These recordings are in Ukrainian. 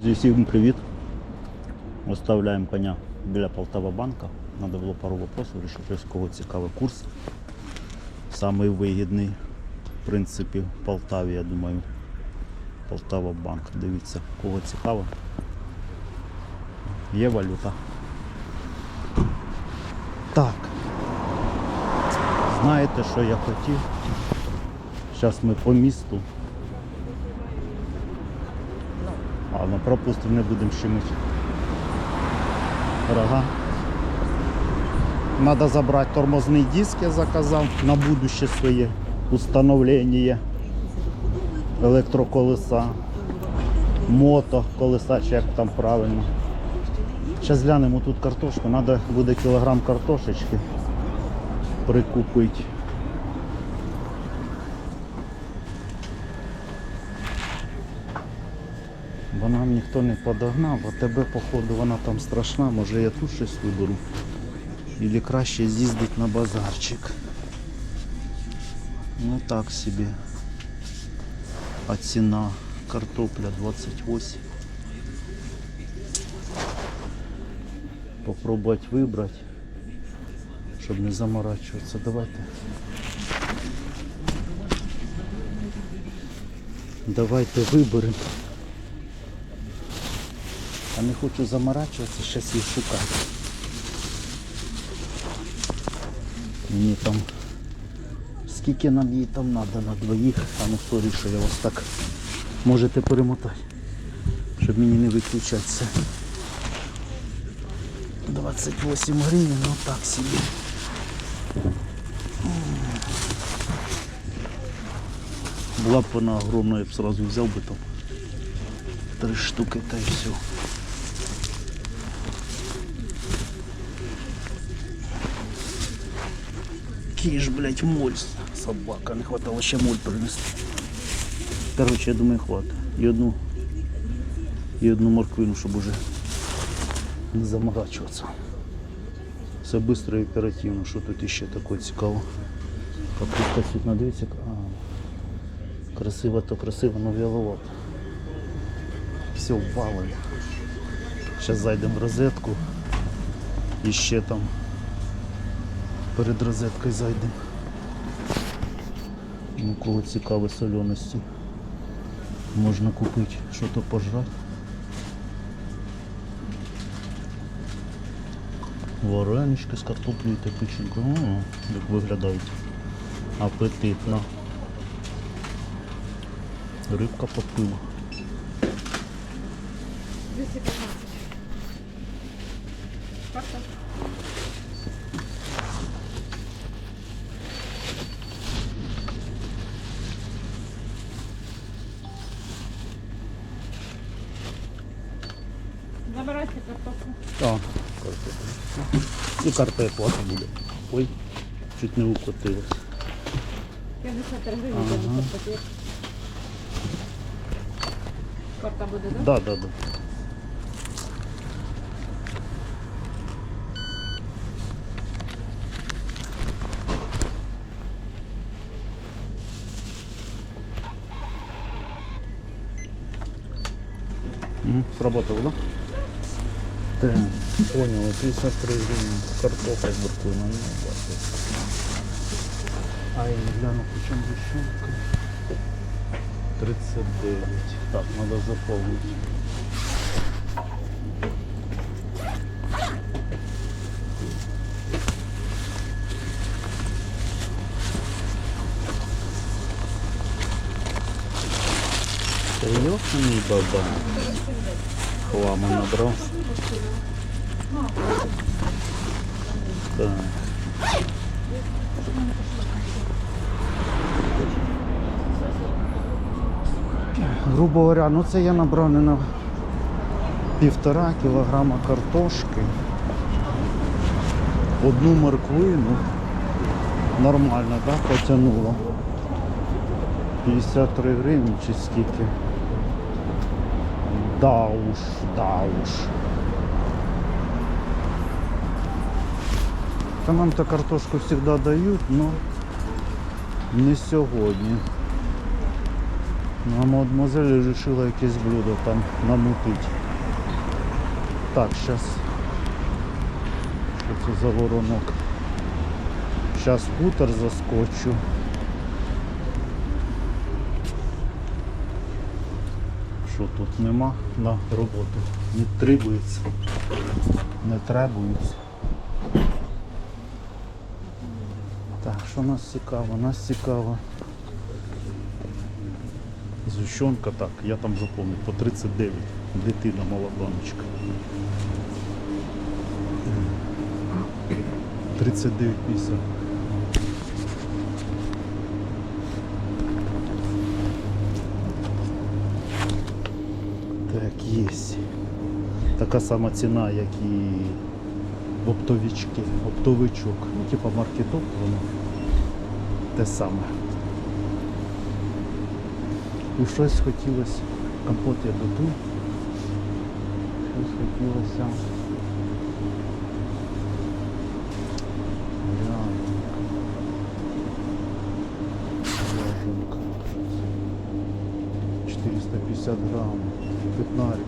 Всім привіт. Оставляємо коня біля Полтава банка. Надо було пару вопросів, вирішив, що з кого цікавий курс. Самий вигідний, в принципі, в Полтаві, я думаю. Полтава банк. Дивіться, кого цікаво. Є валюта. Так. Знаєте, що я хотів? Зараз ми по місту. А на пропустив не будемо щемити. Рога. Надо забрати тормозний диск, я заказав на будуще своє установлення електроколеса, мото колеса, чи як там правильно. Зараз глянемо тут картошку, треба буде кілограм картошечки прикупити. Бо нам ніхто не подогнав, а тебе, походу, вона там страшна, може я тут щось виберу. Ілі краще з'їздить на базарчик. Ну так собі. А ціна картопля 28. Попробувати вибрати, щоб не заморачуватися. Давайте. Давайте виберемо. А не хочу заморачуватися, щас їх шукати. Мені там скільки нам її там треба на двоїх, а ну сорі, що я вас так можете перемотати, щоб мені не виключатися. 28 гривень, ну так собі. Була б вона огромна, я б сразу взяв би там три штуки та й все. Киш, блядь, моль, собака, не хватало ще моль принести. Короче, я думаю, хватить. І одну, і одну морквину, щоб уже не заморачуватися. Все швидко і оперативно. Що тут іще таке цікаво? Капуста сітна, дивіться. А, красиво, то красиво, но вяловато. Все валим. Зараз зайдемо в розетку і там перед розеткою зайдемо. Ну, кого цікаві соленості. Можна купити щось пожрати. Варенички з картоплею та печінкою. Як виглядають. Апетитно. Рибка по пиву. 215. Карта. Забирайте картоплю. Так, картопля. І карта як плата буде. Ой, чуть не укотилась. 53 гривні Ага. 50 пакет. Карта буде, так? Да, да, да. М, Сработало, да? Так, понял, 53 гривны. Картофель буркуна, бачите. А я не гляну, по чому дешевка. 39. Так, надо заполнить. Серьезный баба. Хлама набрал. Грубо говоря, ну це я набрав не на півтора кілограма картошки. Одну морквину. Нормально, так, потягнуло. 53 гривні чи скільки. Да уж, да уж. Та нам то картошку завжди дають, но не сьогодні. Ну, а мадемуазель вирішила якесь блюдо там намутить. Так, зараз. Що це за воронок? Зараз хутор заскочу. Що тут нема на роботу? Не требується. Не требується. Так, що нас цікаво? Нас цікаво. Зущенка, так, я там запомнив, по 39. Дитина мала баночка. 39,50. Так, є. Така сама ціна, як і оптовички, оптовичок. Ну, типа маркетоп, воно те саме. І щось хотілося. Компот я доту. Щось хотілося. Глянь. Ряженка. 450 грамм. Пятнарик.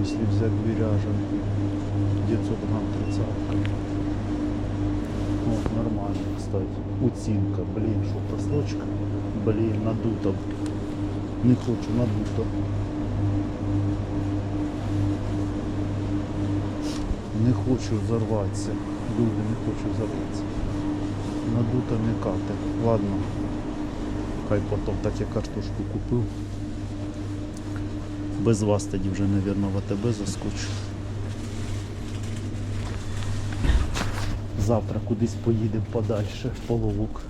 Если взять две ряженки. 900 грамм тридцатка. Вот, нормально, кстати. Уцінка, блін, що просрочка. Блін, надута. Не хочу, надута. Не хочу взорватися. Люди, не хочу взорватися. Надута не кати. Ладно. Хай потім так я картошку купив. Без вас тоді вже, мабуть, в АТБ заскочу. Завтра кудись поїдемо подальше, в половок.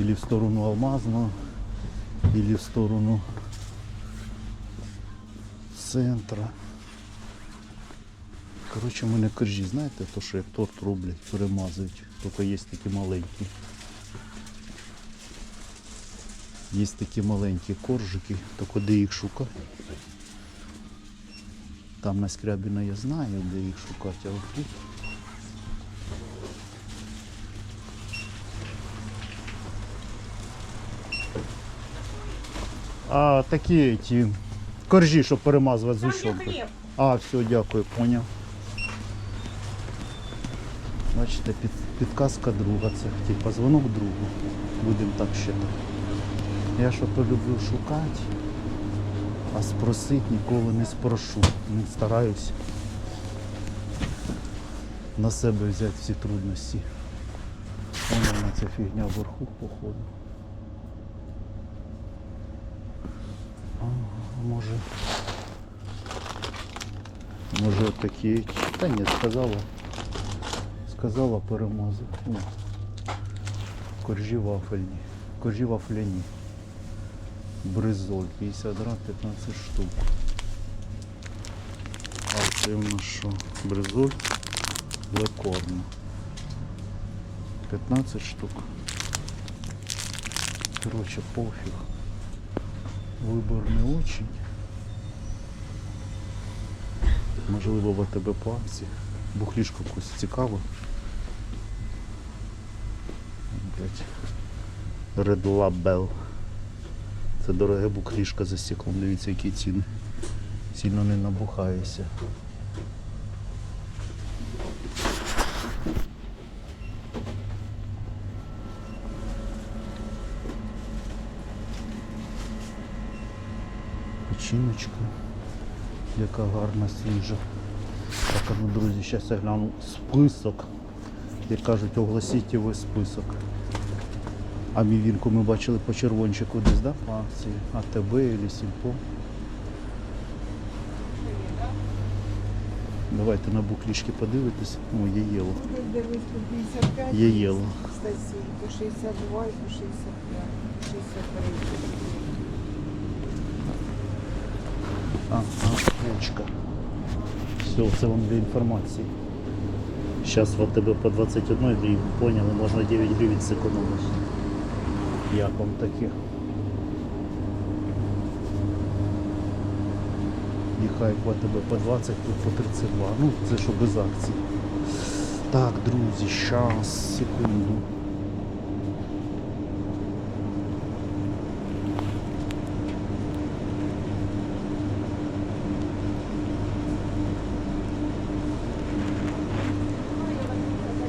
Или в сторону Алмазного, или в сторону центра. Коротше, в мене коржі, знаєте, то що як торт роблять, перемазують. Тільки є такі маленькі. Є такі маленькі коржики, то куди їх шукати? Там на Скрябіна я знаю, де їх шукати, а от тут. А такі ті коржі, щоб перемазувати зущенку. А, все, дякую, поняв. Бачите, під, підказка друга, це типа дзвонок другу. Будемо так ще так. Я що то люблю шукати, а спросити ніколи не спрошу. Не стараюсь на себе взяти всі трудності. Вон вона ця фігня вверху, походу. А, може. Може такі. Та ні, сказала. Сказала перемазу. О, Коржі вафельні. Коржі вафляні. Бризоль 50 грам, 15 штук. А це у нас що? Бризоль лекорна. 15 штук. Короче, пофіг. Вибор не очень. Можливо, в АТБ по акції. Бухлішка якусь цікаво. Red Label. Це дороге бухлішка за стеклом. Дивіться, які ціни. Сильно не набухаєшся. Печіночка. Яка гарна свіжа. Так, ну, друзі, зараз я гляну список. Як кажуть, оголосіть ви список. А мівінку ми бачили по червончику десь, да? По акції АТБ или Сільпо. Давайте на буклішки подивитись. О, є єло. Дивись по 55. Є єло. Стасі, по 62 і по 65, по 63. А, а, ручка. Все, це вам для інформації. Зараз в АТБ по 21 гривні, поняли, можна 9 гривень зекономити. Як вам таке? І хай в АТБ по 20, тут по 32. Ну, це що без акцій. Так, друзі, щас, секунду.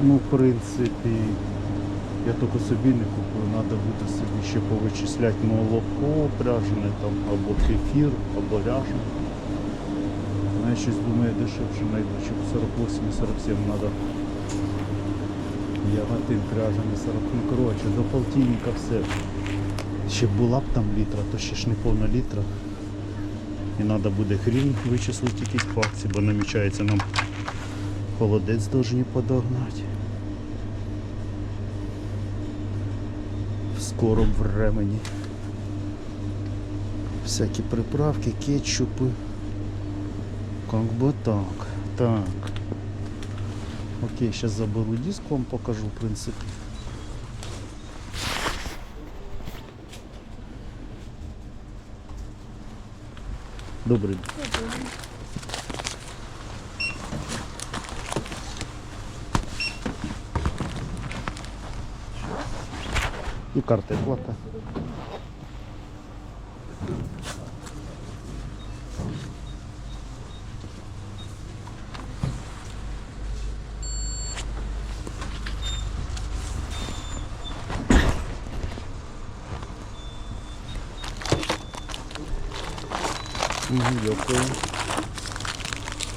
Ну, в принципі, я тільки собі не купую, треба буде собі ще повичисляти молоко пряжене там, або кефір, або ряжене. Ну, я щось думаю, дешевше знайду, чи по 48 і 47 треба. Яготин пряжений 40. Ну, коротше, до полтинника все. Ще була б там літра, то ще ж не повна літра. І треба буде хрін вичислити якісь по акції, бо намічається нам холодець повинні подогнати. В скором времені. Всякі приправки, кетчупи. Как бы так. Так. Окей, сейчас заберу диск, вам покажу, в принципе. Добрый день. І карти плата.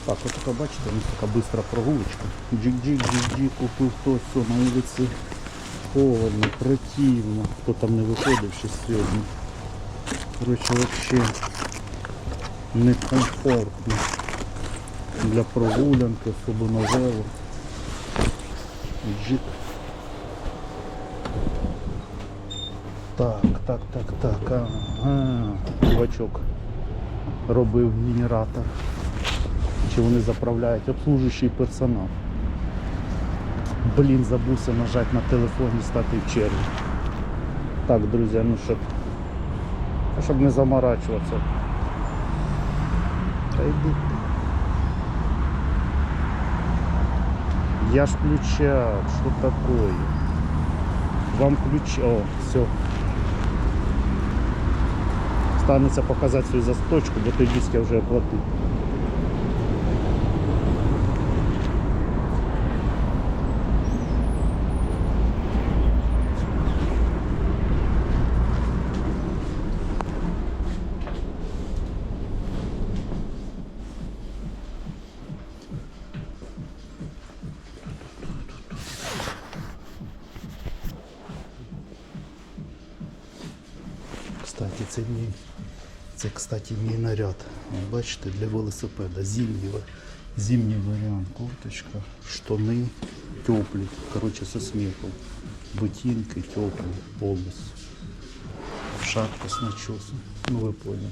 Так, от така, бачите, у нас така бистра прогулочка. Джик-джик-джик-джик, купив хтось все на вулиці. Холодно, противно. Хто там не виходив ще сьогодні. Коротше, вообще некомфортно. Для прогулянки, особливо вело. Джик. Так, так, так, так. Ага. Чувачок робив генератор. Чи вони заправляють обслужуючий персонал. Блін, забувся нажати на телефоні стати в черзі. Так, друзі, ну щоб, щоб не заморачуватися. Та йди. Я ж включав, що такое? Вам ключ. О, все. Станеться показати свою засточку, бо той диск я вже оплатив. Це, кстати, мій наряд. Бачите, для велосипеда. Зимній, зимній варіант. Курточка, штани теплі. Короче, со смехом. Ботинки теплі повністю. Шапка з начосом. Ну ви поняли.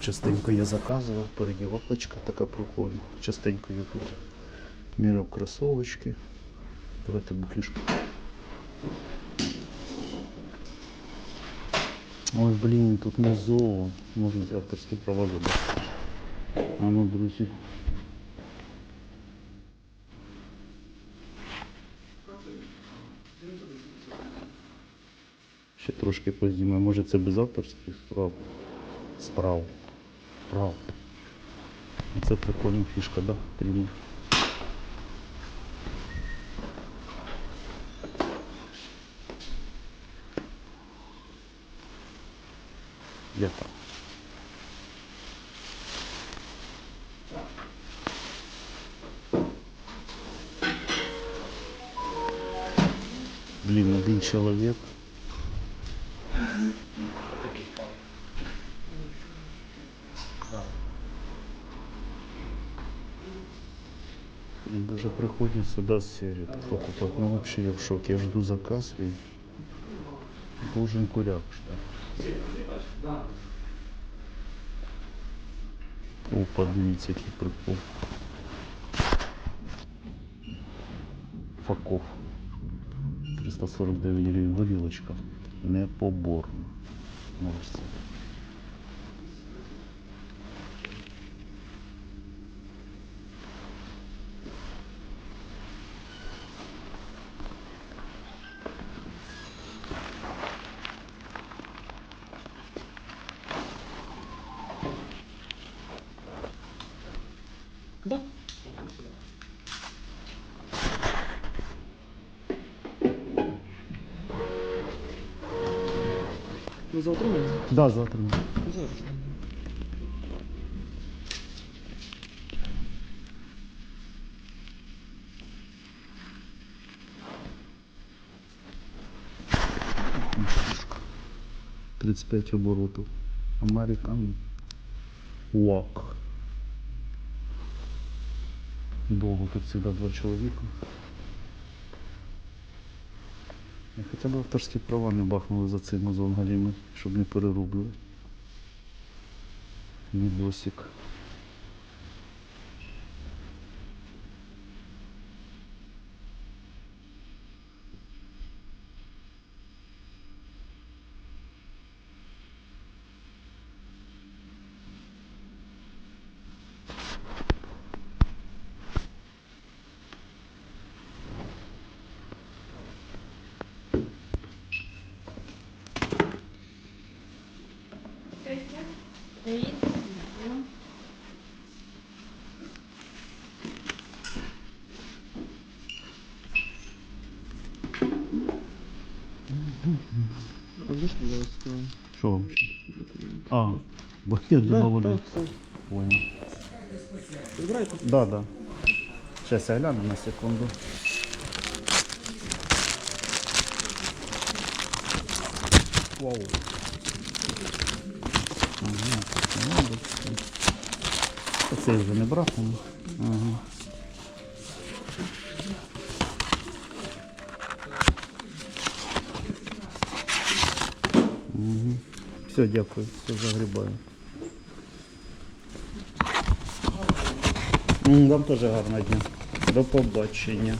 Частенько я заказував, передівалочка така прикольна. Частенько я тут міряв кросовочки. Давайте буклішку. Ой, блін, тут не зоо. Можна авторські права забрати. А ну, друзі. Ще трошки познімаю. Може це без авторських справ. Справ. Прав. Це прикольна фішка, да? Трімер. Дякую. Блин, один человек. И даже приходит сюда с серии покупать. Ну вообще я в шоке. Я жду заказ и должен куряк ждать. О, дивіться, який прикол. Факов. 349 гривень горілочка. Непоборна. Ось. Ви за отримання? Да, завтра. Зараз. Фішка. 35 оборотів. American Walk. Довго тут всегда два чоловіка. Хоча б авторські права не бахнули за цими зонгаліми, щоб не перерубили. Ні Одну Що вам? А, бо я думав, вони. Понял. Да, да. Сейчас я гляну на секунду. Вау. Ага, молодець. Оце я вже не брав. ну. Ага. Угу. Все, дякую, все загрібаю. Вам теж гарного дня. До побачення.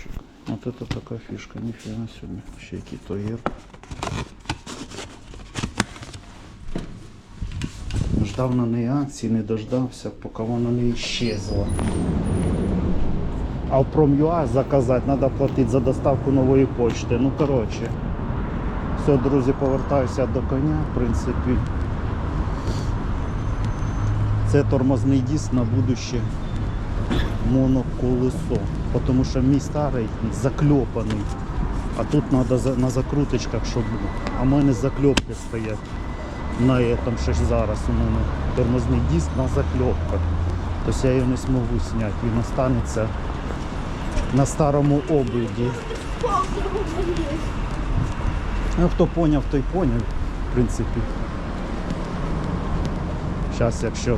Що? От это фішка, ніфіга собі. Ще який то герб. Ждав на неї акції, не дождався, поки вона не іщезла. А в Prom.ua заказати треба платити за доставку нової почти. Ну коротше. Все, друзі, повертаюся до коня, в принципі. Це тормозний диск на будуще моноколесо. Тому що мій старий закльопаний. А тут треба на закруточках, щоб. А в мене закльопки стоять. На этом щось зараз у мене тормозний диск на закльопках. Тобто я його не зможу зняти. Він останеться на старому обиді. Ну, хто поняв, той поняв, в принципі. Зараз, якщо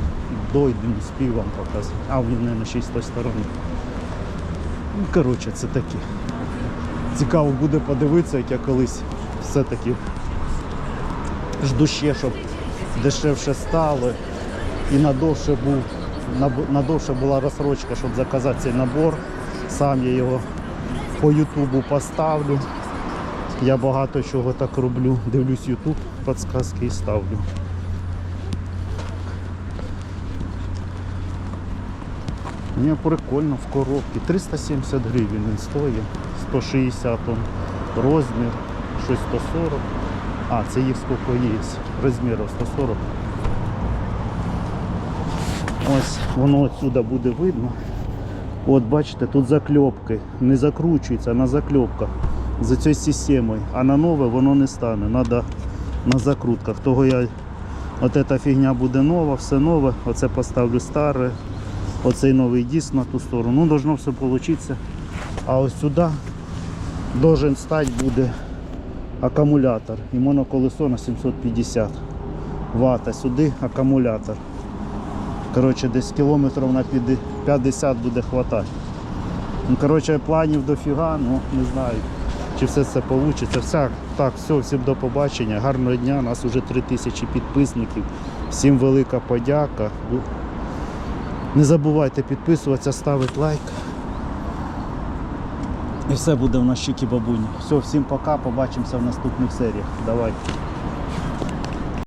дойдемо, спів вам показати. А він не на ще й з сторони. Ну, коротше, це таке. Цікаво буде подивитися, як я колись все-таки жду ще, щоб дешевше стало і надовше був, надовше була розсрочка, щоб заказати цей набор. Сам я його по Ютубу поставлю. Я багато чого так роблю. Дивлюсь Ютуб, підсказки і ставлю. Мені прикольно в коробці. 370 гривень він стоїть. 160 он розмір, щось 140. А, це їх скільки є. Розмірів 140. Ось воно отсюда буде видно. От бачите, тут закльопки. Не закручується, на закльопках за цією системою. А на нове воно не стане. Треба на закрутках. Того я от ця фігня буде нова, все нове. Оце поставлю старе. Оцей новий диск на ту сторону. Ну, должно все получиться. А ось сюди должен стати буде акумулятор. І моноколесо на 750 Вт. Сюди акумулятор. Коротше, десь кілометрів на 50 буде хватати. Ну, коротше, планів дофіга, ну не знаю, чи все це вийде. Все, так, все, всім до побачення. Гарного дня. Нас вже 3000 підписників. Всім велика подяка. Не забувайте підписуватися, ставити лайк. І все буде в щеки бабуні. Все, всім пока, побачимося в наступних серіях. Давай.